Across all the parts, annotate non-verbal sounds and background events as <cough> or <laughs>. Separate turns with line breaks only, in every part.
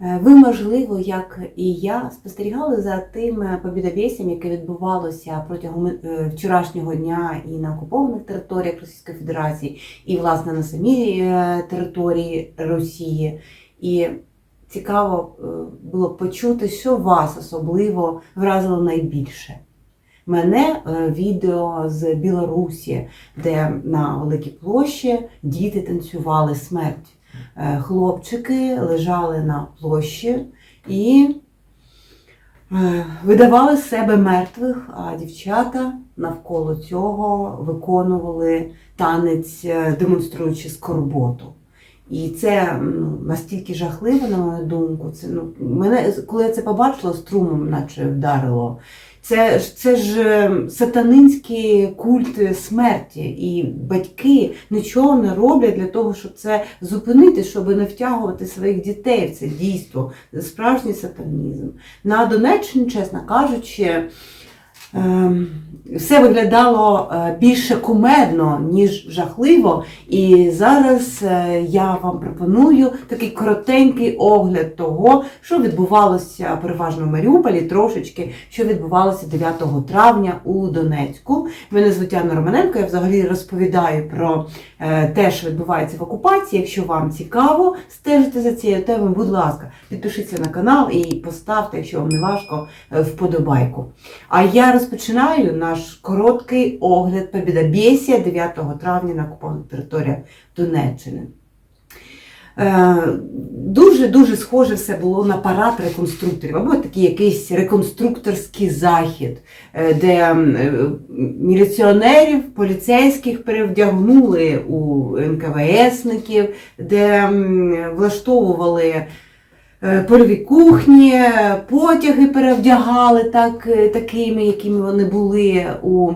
Е, Ви, можливо, як і я, спостерігали за тим е, побідовєсям, яке відбувалося протягом е, вчорашнього дня і на окупованих територіях Російської Федерації, і, власне, на самій території Росії. І цікаво було почути, що вас особливо вразило найбільше. Мене відео з Білорусі, де на Великій площі діти танцювали смерть. Е, Хлопчики лежали на площі і е, видавали з себе мертвих, а дівчата навколо цього виконували танець, е, демонструючи скорботу. І це ну, настільки жахливо, на мою думку. Це, ну, мене, коли я це побачила, струмом наче вдарило. Це, це ж е, сатанинський культ смерті, і батьки нічого не роблять для того, щоб це зупинити, щоб не втягувати своїх дітей в це дійство, справжній сатанізм. На Донеччині, чесно кажучи, ем, все виглядало е, більше кумедно, ніж жахливо. І зараз е, я вам пропоную такий коротенький огляд того, що відбувалося переважно в Маріуполі, трошечки, що відбувалося 9 травня у Донецьку. Мене звуть Анна Романенко, я взагалі розповідаю про е, те, що відбувається в окупації. Якщо вам цікаво стежити за цією темою, будь ласка, підпишіться на канал і поставте, якщо вам не важко, вподобайку. А я розпочинаю наш короткий огляд Побєдобєсія 9 травня на окупованих територіях Донеччини. Дуже-дуже схоже все було на парад реконструкторів, або такий якийсь реконструкторський захід, е, де е, міліціонерів, поліцейських перевдягнули у НКВСників, де влаштовували польові кухні, потяги перевдягали так, е, такими, якими вони були у е,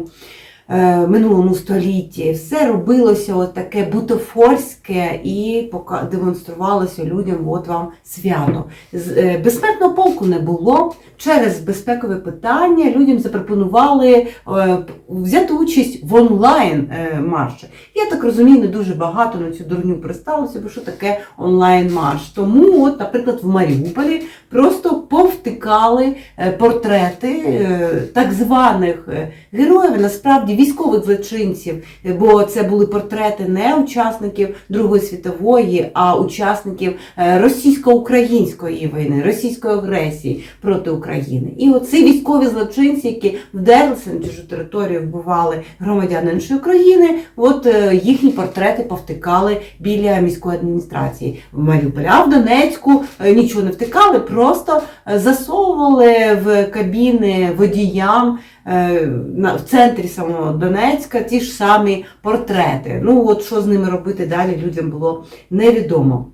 минулому столітті. Все робилося таке бутафорське і демонструвалося людям, от вам свято. Е, Безсмертного полку не було. Через безпекове питання людям запропонували е, взяти участь в онлайн е, марші. Я так розумію, не дуже багато на цю дурню присталося, бо що таке онлайн марш. Тому, от, наприклад, в Маріуполі просто повтикали е, портрети е, так званих е, героїв, насправді військових злочинців, бо це були портрети не учасників Другої світової, а учасників е, російсько-української війни, російської агресії проти України. І оці військові злочинці, які вдерлися на чужу територію, вбивали громадян іншої країни, от е, їхні портрети повтикали біля міської адміністрації в Маріуполі. В Донецьку е, нічого не втикали, просто засовували в кабіни водіям в центрі самого Донецька ті ж самі портрети. Ну от що з ними робити далі, людям було невідомо.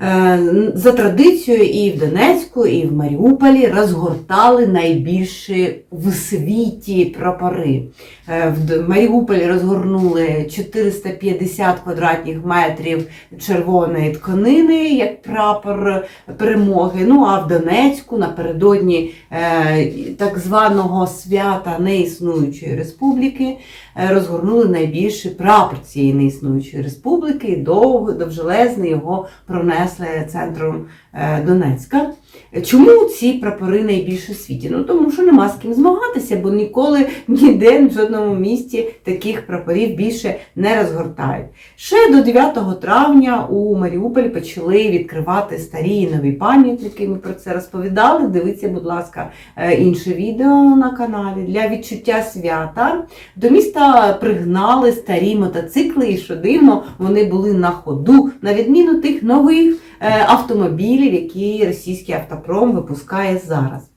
Е, За традицією і в Донецьку, і в Маріуполі розгортали найбільші в світі прапори. Е, В Маріуполі розгорнули 450 квадратних метрів червоної тканини, як прапор перемоги. Ну а в Донецьку напередодні е, так званого свята неіснуючої республіки розгорнули найбільший прапор цієї неіснуючої республіки, і довго, довжелезний його пронесли центром е, Донецька. Чому ці прапори найбільше в світі? Ну тому що нема з ким змагатися, бо ніколи <laughs> ніде в жодному місті таких прапорів більше не розгортають. Ще до 9 травня у Маріуполі почали відкривати старі і нові пам'ятники. Ми про це розповідали. Дивіться, будь ласка, е, інше відео на каналі. Для відчуття свята до міста пригнали старі мотоцикли, і що дивно, вони були на ходу, на відміну тих нових автомобілів, які російський автопром випускає зараз.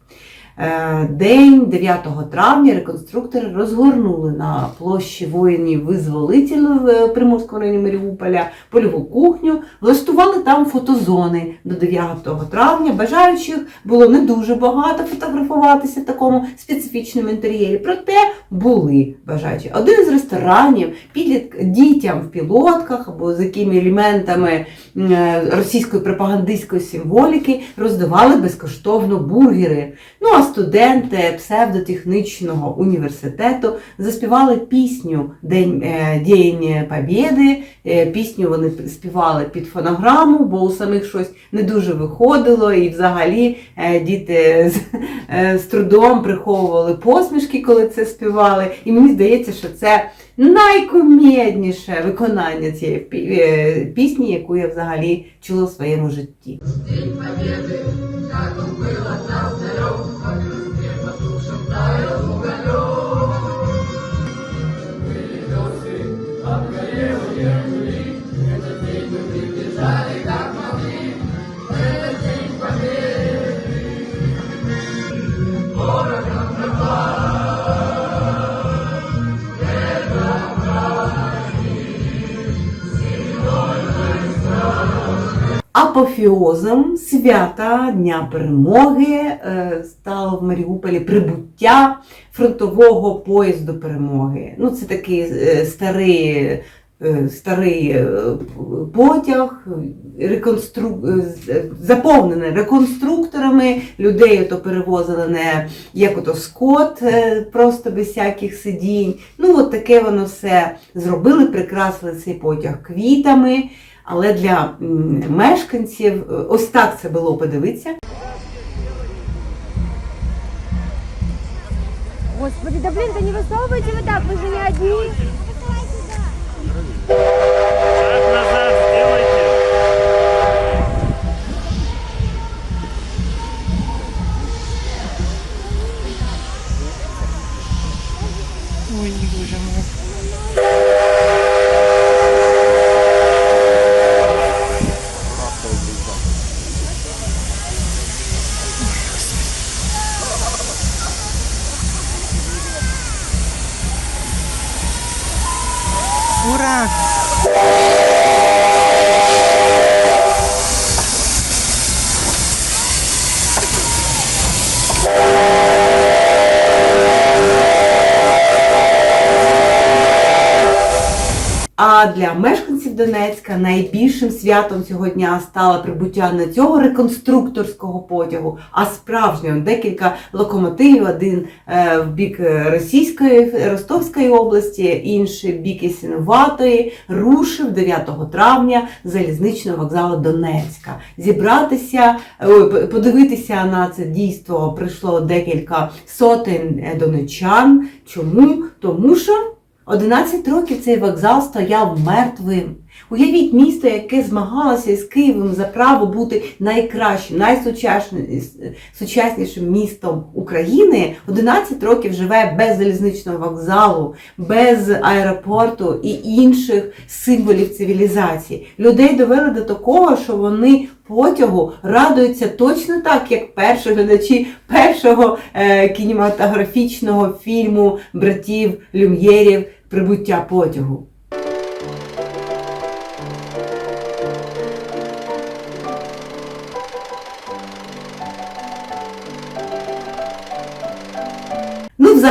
Е, День 9 травня реконструктори розгорнули на площі воїнів-визволителів е, Приморського району Маріуполя польову кухню, влаштували там фотозони до 9 травня. Бажаючих було не дуже багато фотографуватися в такому специфічному інтер'єрі. Проте були бажаючі. Один з ресторанів підлітк дітям в пілотках або з якими елементами е, російської пропагандистської символіки роздавали безкоштовно бургери. Ну а студенти псевдотехнічного університету заспівали пісню День, е, День Побєди. Е, Пісню вони співали під фонограму, бо у самих щось не дуже виходило, і взагалі е, діти з, з трудом приховували посмішки, коли це співали. І мені здається, що це найкумедніше виконання цієї е, пісні, яку я взагалі чула в своєму житті. Апофіозом свята Дня перемоги е, стало в Маріуполі прибуття фронтового поїзду перемоги. Ну, це такий е, старий, е, старий потяг, реконстру... заповнений реконструкторами. Людей ото перевозили не як ото скот, просто без всяких сидінь. Ну, от таке воно все зробили, прикрасили цей потяг квітами. Але для м, мешканців е, ось так це було подивитися.
Господи, да блин, да не высовывайте вы так, вы же не одни.
furado.
А для мешканців Донецька найбільшим святом цього дня стало прибуття не цього реконструкторського потягу, а справжнього декілька локомотивів. Один е, в бік е, Російської Ростовської області, інший в бік Ясинуватої, рушив 9 травня залізничного вокзалу Донецька. Зібратися, е, подивитися на це дійство прийшло декілька сотень донечан. Чому? Тому що 11 років цей вокзал стояв мертвим. Уявіть місто, яке змагалося із Києвом за право бути найкращим, найсучаснішим містом України. 11 років живе без залізничного вокзалу, без аеропорту і інших символів цивілізації. Людей довели до такого, що вони потягу радуються точно так, як перші глядачі першого е, кінематографічного фільму братів Люм'єрів Прибуття потягу.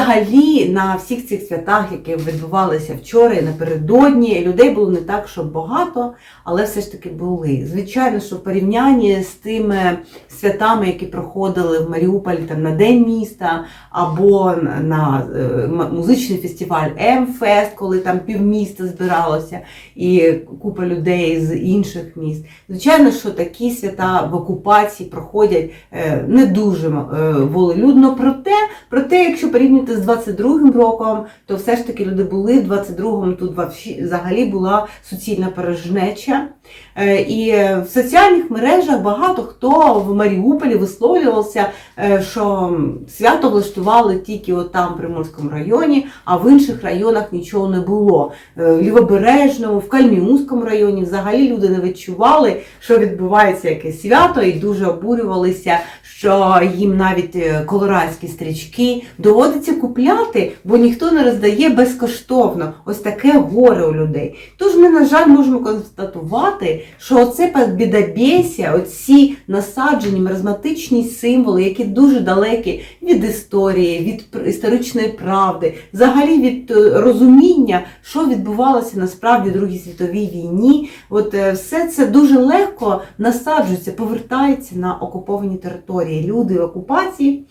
Взагалі, на всіх цих святах, які відбувалися вчора і напередодні, людей було не так, щоб багато, але все ж таки були. Звичайно, що в порівнянні з тими святами, які проходили в Маріуполі там, на День міста, або на е, музичний фестиваль М-Фест, коли там півміста збиралося, і купа людей з інших міст. Звичайно, що такі свята в окупації проходять е, не дуже е, волелюдно, проте Проте, якщо порівняти з 22-м роком, то все ж таки люди були в 22-му, тут взагалі була суцільна порожнеча. Е, І в соціальних мережах багато хто в Маріуполі висловлювався, е, що свято влаштували тільки от там, в Приморському районі, а в інших районах нічого не було. Е, В Лівобережному, в Кальміунському районі взагалі люди не відчували, що відбувається якесь свято, і дуже обурювалися, що їм навіть колорадські стрічки доводиться купляти, бо ніхто не роздає безкоштовно. Ось таке горе у людей. Тож ми, на жаль, можемо констатувати, що оце бідабєсія, оці насаджені маразматичні символи, які дуже далекі від історії, від історичної правди, взагалі від е, розуміння, що відбувалося насправді в Другій світовій війні. От е, все це дуже легко насаджується, повертається на окуповані території. Люди в окупації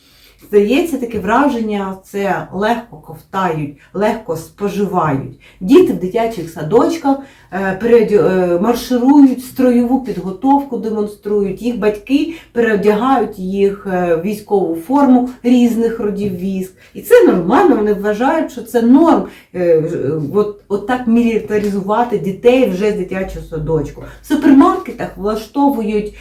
Здається, таке враження це легко ковтають, легко споживають. Діти в дитячих садочках е, е, марширують, строєву підготовку демонструють. Їх батьки переодягають їх е, в військову форму різних родів військ. І це нормально. Вони вважають, що це норм. От, от так мілітаризувати дітей вже з дитячого садочку. В супермаркетах влаштовують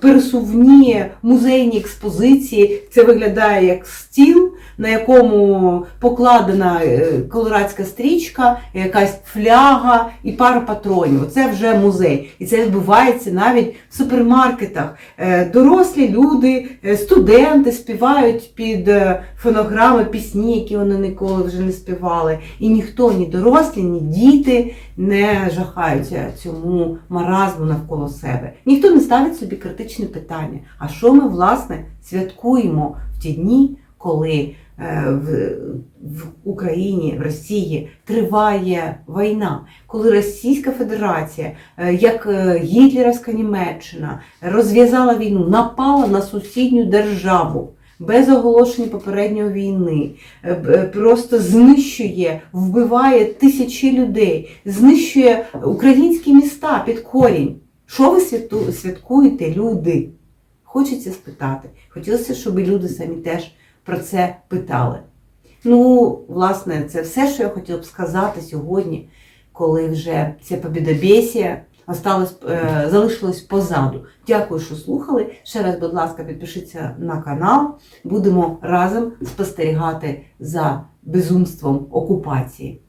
пересувні музейні експозиції. Це виглядає як стіл, на якому покладена е, колорадська стрічка, якась фляга і пара патронів. Це вже музей. І це відбувається навіть в супермаркетах. Е, Дорослі люди, е, студенти співають під фонограми пісні, які вони ніколи вже не співали. І ніхто, ні дорослі, ні діти не жахаються цьому маразму навколо себе. Ніхто не ставить собі критичне питання. А що ми, власне, святкуємо в ті дні, коли в, в Україні, в Росії триває війна, коли Російська Федерація, е, як е, Гітлерівська Німеччина, розв'язала війну, напала на сусідню державу. Без оголошення попередньої війни, е, е, просто знищує, вбиває тисячі людей, знищує українські міста під корінь. Що ви святкуєте, люди? Хочеться спитати. Хотілося, щоб люди самі теж про це питали. Ну, власне, це все, що я хотіла б сказати сьогодні, коли вже ця побідобєсія осталось, е, залишилось позаду. Дякую, що слухали. Ще раз, будь ласка, підпишіться на канал. Будемо разом спостерігати за безумством окупації.